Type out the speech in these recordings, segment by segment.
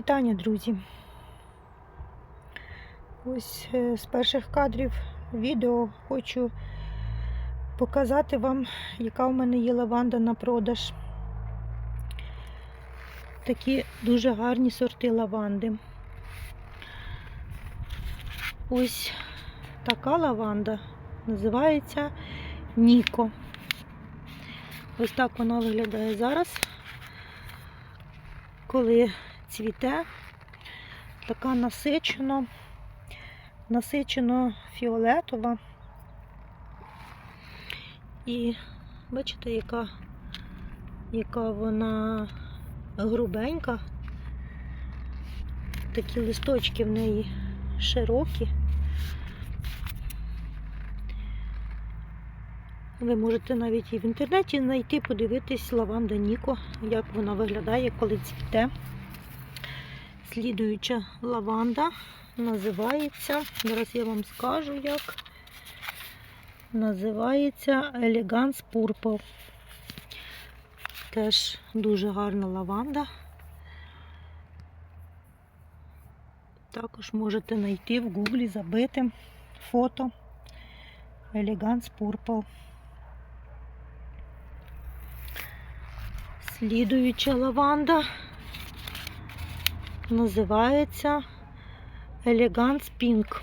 вітання, друзі. Ось е, з перших кадрів відео хочу показати вам, яка у мене є лаванда на продаж. Такі дуже гарні сорти лаванди. Ось така лаванда називається Ніко. Ось так вона виглядає зараз коли цвіте, така насичено, насичено фіолетова. І бачите, яка, яка вона грубенька. Такі листочки в неї широкі. Ви можете навіть і в інтернеті знайти, подивитись лаванда Ніко, як вона виглядає, коли цвіте. Слідуюча лаванда називається, зараз я вам скажу як. Називається Elegance Purple. Теж дуже гарна лаванда. Також можете знайти в гуглі, забити фото Elegance Purple. Слідуюча лаванда називається Elegance Pink.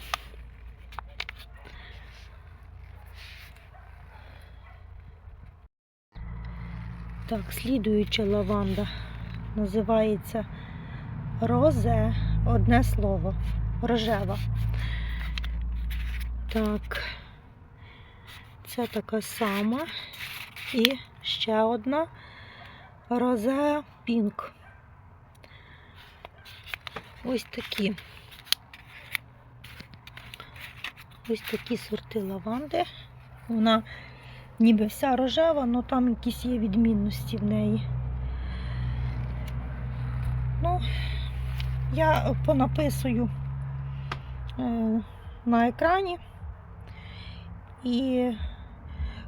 Так, слідуюча лаванда називається Розе. Одне слово. Рожева. Так, це така сама. І ще одна. Розе Пінк. Ось такі. Ось такі сорти лаванди. Вона ніби вся рожева, але там якісь є відмінності в неї. Ну, я понаписую е, на екрані і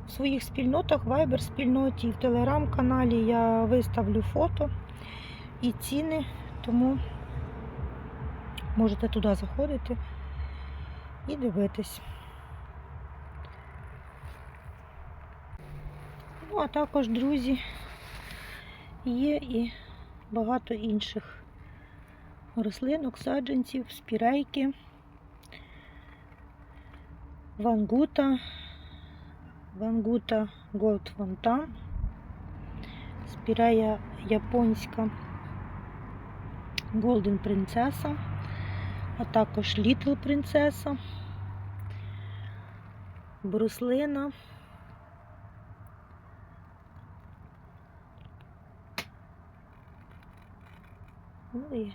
в своїх спільнотах, Viber спільноті в телеграм-каналі я виставлю фото і ціни, тому можете туди заходити і дивитись. Ну, а також, друзі, є і багато інших рослинок, саджанців, спірейки, вангута. Вангута Gold Fontan, спірея японська Golden Принцеса, а також Little Принцеса, бруслина. Ну і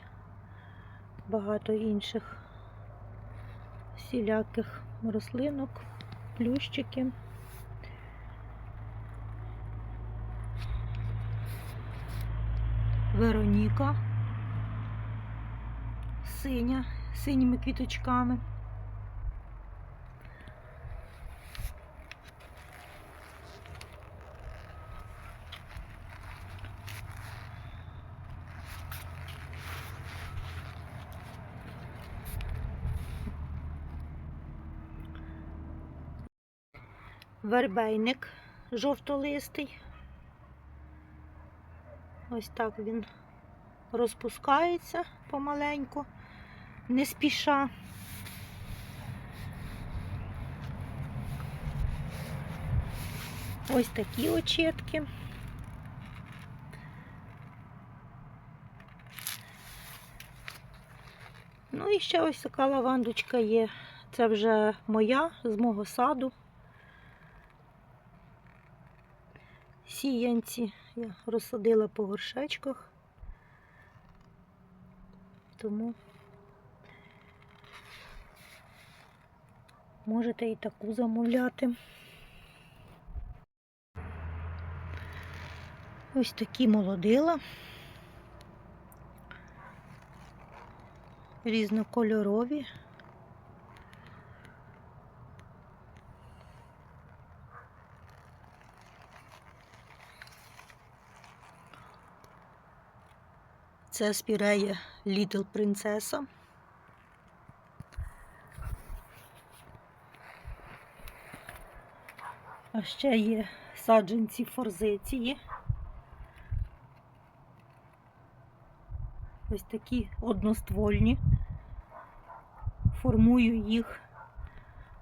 багато інших всіляких рослинок, плющики. Вероніка. Синя, синіми квіточками. Вербейник жовтолистий. Ось так він розпускається помаленьку, не спіша. Ось такі очітки. Ну і ще ось така лавандочка є. Це вже моя з мого саду. Сіянці я розсадила по горшечках, тому можете і таку замовляти. Ось такі молодила. Різнокольорові. Це спірея Little Принцеса. А ще є саджанці форзиції. Ось такі одноствольні. Формую їх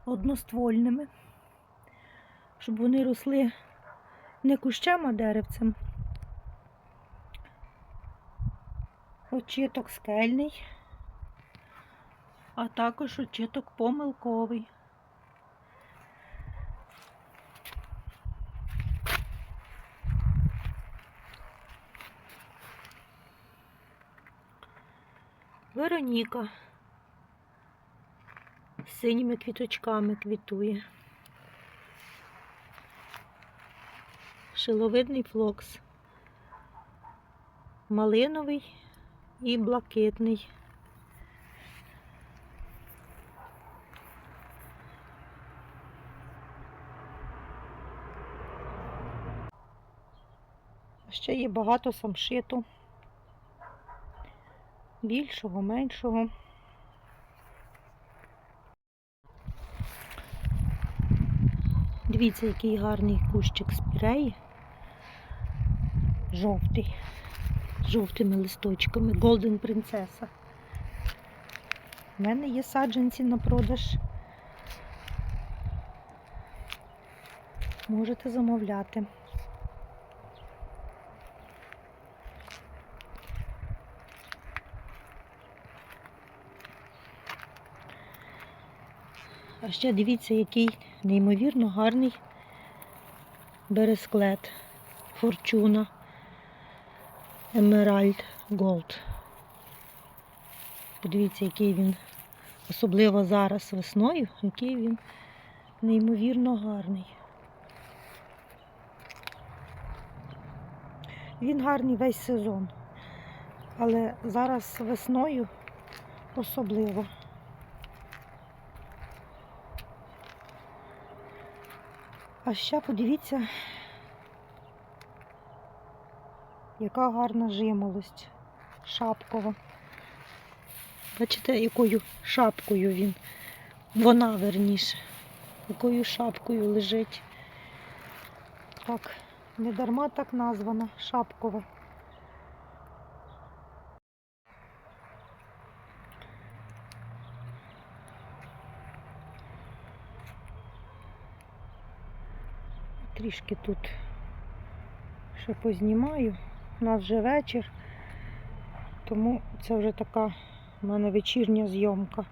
одноствольними, щоб вони росли не кущем, а деревцем. Очіток скельний, а також очіток помилковий. Вероніка з синіми квіточками квітує. Шиловидний флокс. Малиновий і блакитний. Ще є багато самшиту. Більшого, меншого. Дивіться, який гарний кущик спіреї. Жовтий. З жовтими листочками. Голден принцеса. У мене є саджанці на продаж. Можете замовляти. А ще дивіться, який неймовірно гарний бересклет. Форчуна Емеральд Голд. Подивіться, який він, особливо зараз весною, який він неймовірно гарний. Він гарний весь сезон, але зараз весною особливо. А ще подивіться, яка гарна жимолость шапкова. Бачите, якою шапкою він, вона верніше, якою шапкою лежить. Так, не дарма так названа шапкова. Трішки тут ще познімаю. У нас вже вечір, тому це вже така в мене вечірня зйомка.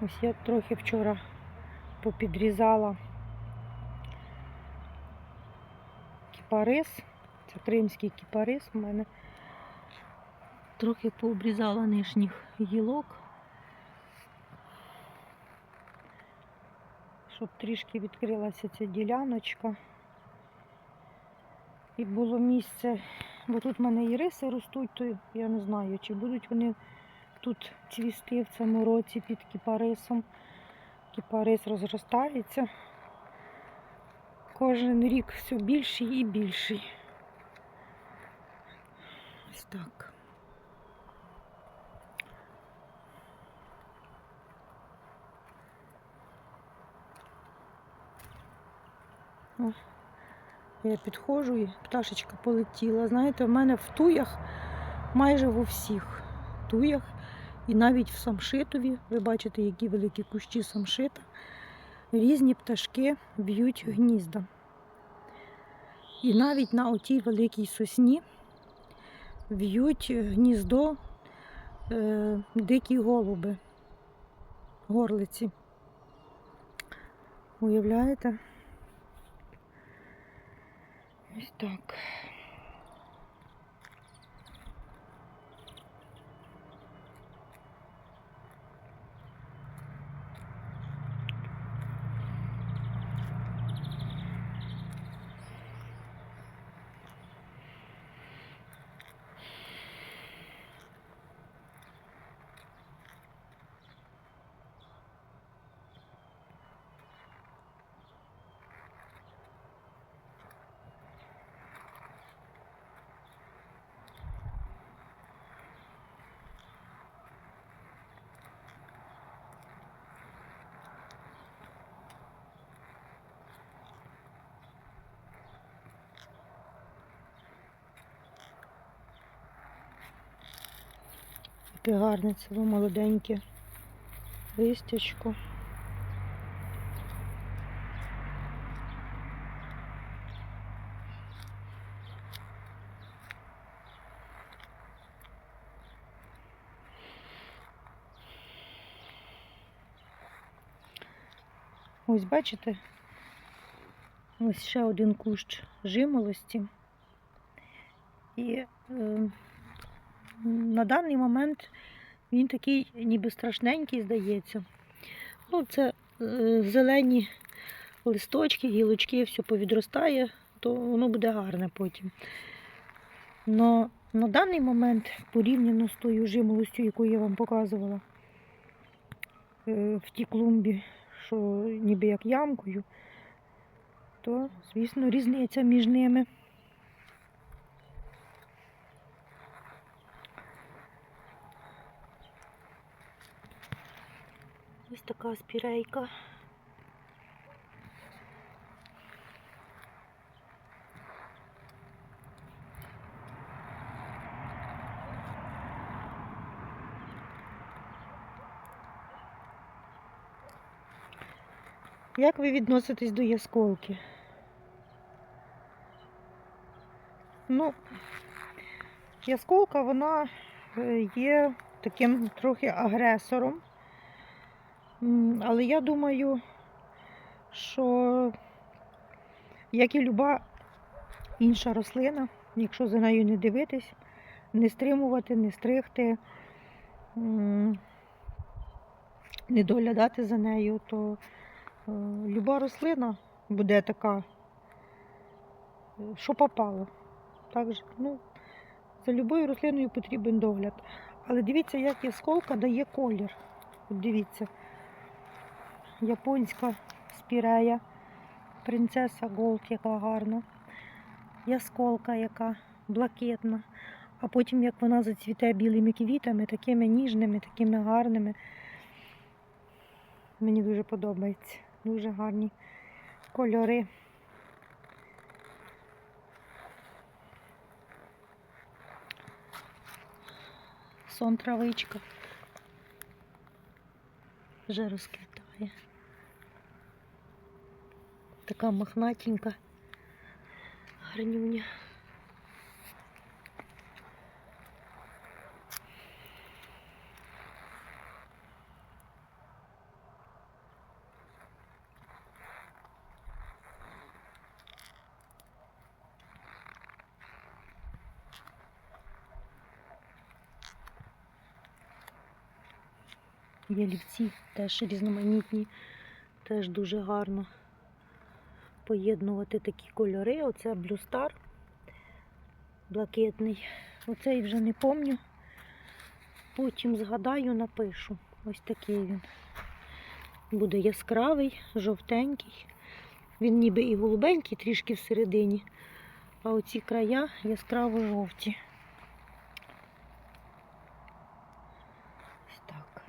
Ось я трохи вчора попідрізала кіпарис. Це кримський кіпарис у мене. Трохи пообрізала нижніх гілок, щоб трішки відкрилася ця діляночка. І було місце, бо тут в мене і риси ростуть, то я не знаю, чи будуть вони тут цвісти в цьому році під кіпарисом. Кіпарис розростається. Кожен рік все більший і більший. Ось так. Я підходжу і пташечка полетіла. Знаєте, в мене в туях майже в усіх туях. І навіть в самшитові, ви бачите, які великі кущі самшита, різні пташки б'ють гнізда. І навіть на отій великій сосні в'ють гніздо е, дикі голуби, горлиці. Уявляєте? Ось так. Яке гарне воно молоденьке листячко. Ось бачите? Ось ще один кущ жимолості. І е, на даний момент він такий ніби страшненький, здається. Ну, це е, зелені листочки, гілочки, все повідростає, то воно буде гарне потім. Но на даний момент, порівняно з тою жимолостю, яку я вам показувала е, в тій клумбі, що ніби як ямкою, то, звісно, різниця між ними. Ось така спірейка. Як ви відноситесь до ясколки? Ну, ясколка, вона е, є таким трохи агресором. Але я думаю, що як і люба інша рослина, якщо за нею не дивитись, не стримувати, не стригти, не доглядати за нею, то е, люба рослина буде така, е, що попало. Так же, ну, за любою рослиною потрібен догляд. Але дивіться, як ясколка дає колір. От дивіться японська спірея, принцеса Голд, яка гарна, ясколка, яка блакитна. А потім, як вона зацвіте білими квітами, такими ніжними, такими гарними. Мені дуже подобається. Дуже гарні кольори. Сон травичка. Вже Така мохнатенька, гарнюня. Ялівці теж різноманітні, теж дуже гарно поєднувати такі кольори. Оце блюстар блакитний. Оцей вже не помню. Потім згадаю, напишу. Ось такий він. Буде яскравий, жовтенький. Він ніби і голубенький трішки всередині, а оці края яскраво жовті. Ось так.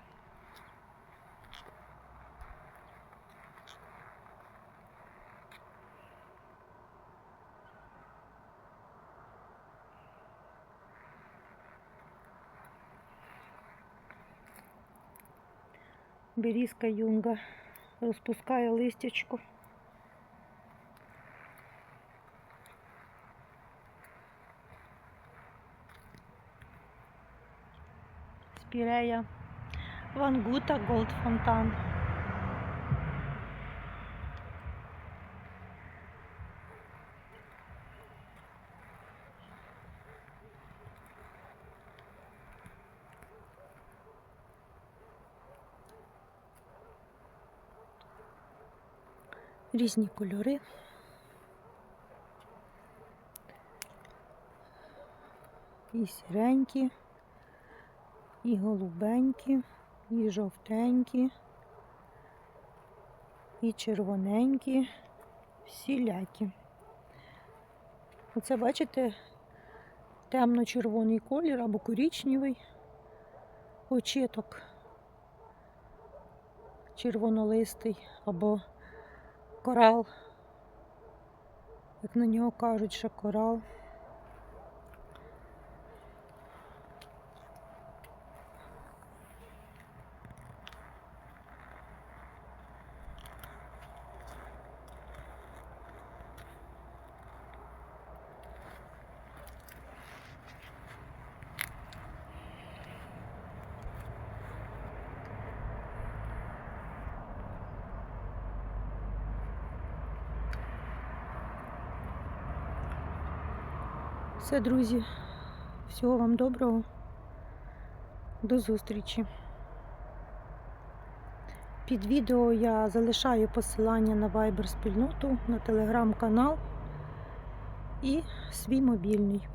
Берізка юнга розпускає листячко. Спірея Вангута Голдфонтан. Різні кольори. І сіренькі, і голубенькі, і жовтенькі, і червоненькі, всілякі. Оце, бачите, темно-червоний колір або коричневий очіток, червонолистий або корал. Як на нього кажуть, що корал. Все, друзі, всього вам доброго. До зустрічі. Під відео я залишаю посилання на Viber спільноту, на телеграм-канал і свій мобільний.